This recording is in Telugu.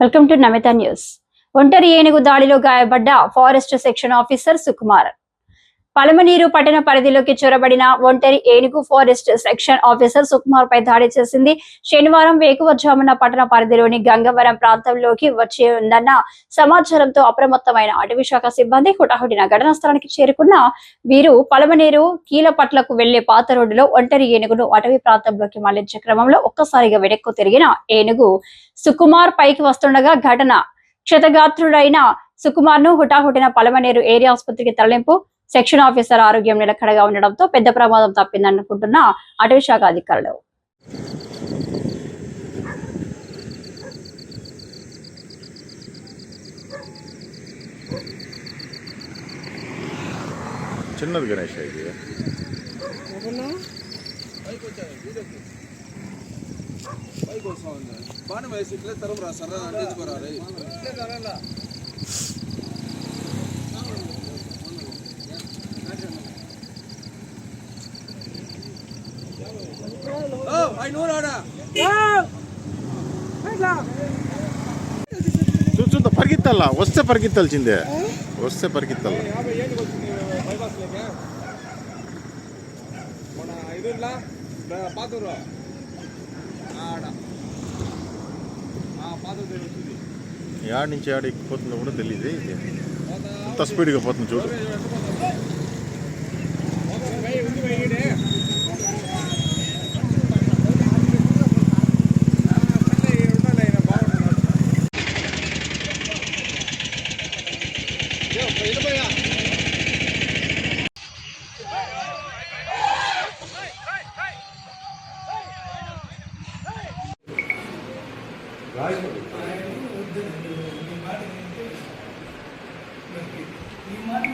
Welcome to Namitha news. ఒంటరి ఏనుగు దాడిలో గాయపడ్డ forest section officer Sukumar Palamaneru పట్టణ పరిధిలోకి చొరబడిన ఒంటరి ఏనుగు ఫారెస్ట్ సెక్షన్ ఆఫీసర్ సుకుమార్ పై దాడి చేసింది. శనివారం వేకువజామున పట్టణ పరిధిలోని గంగవరం ప్రాంతంలోకి వచ్చి ఉందన్న సమాచారంతో అప్రమత్తమైన అటవీ శాఖ సిబ్బంది హుటాహుటిన ఘటనా స్థలానికి చేరుకున్న వీరు పలమనేరు కీలపట్లకు వెళ్ళే పాత రోడ్డులో ఒంటరి ఏనుగును అటవీ ప్రాంతంలోకి మళ్ళించే క్రమంలో ఒక్కసారిగా వెనక్కు తిరిగిన ఏనుగు సుకుమార్ పైకి వస్తుండగా ఘటన క్షతగాత్రుడైన సుకుమార్ను హుటాహుటిన పలమనేరు ఏరియా ఆసుపత్రికి తరలింపు సెక్షన్ ఆఫీసర్ ఆరోగ్యం నిలకడగా ఉండడంతో పెద్ద ప్రమాదం తప్పిందనుకుంటున్న అటవీ శాఖ అధికారులు. చిన్నది గణేష్ ఇది. పైకి వస్తా ఉంది బాణం వేసి ఇట్లే తరం రా సర్రా అంటించుకోరా చూద్దాం పరిగెత్తాలా వస్తే పరిగెత్తాల్సిందే వస్తే పరిగెత్తాల పాతూరు ఆడ యాడ్ నుంచి యాడ ఎక్కిపోతుందో కూడా తెలియదు ఇది. ఎంత స్పీడ్గా పోతుంది చూడు. రాయకూడదు. ఈ మాట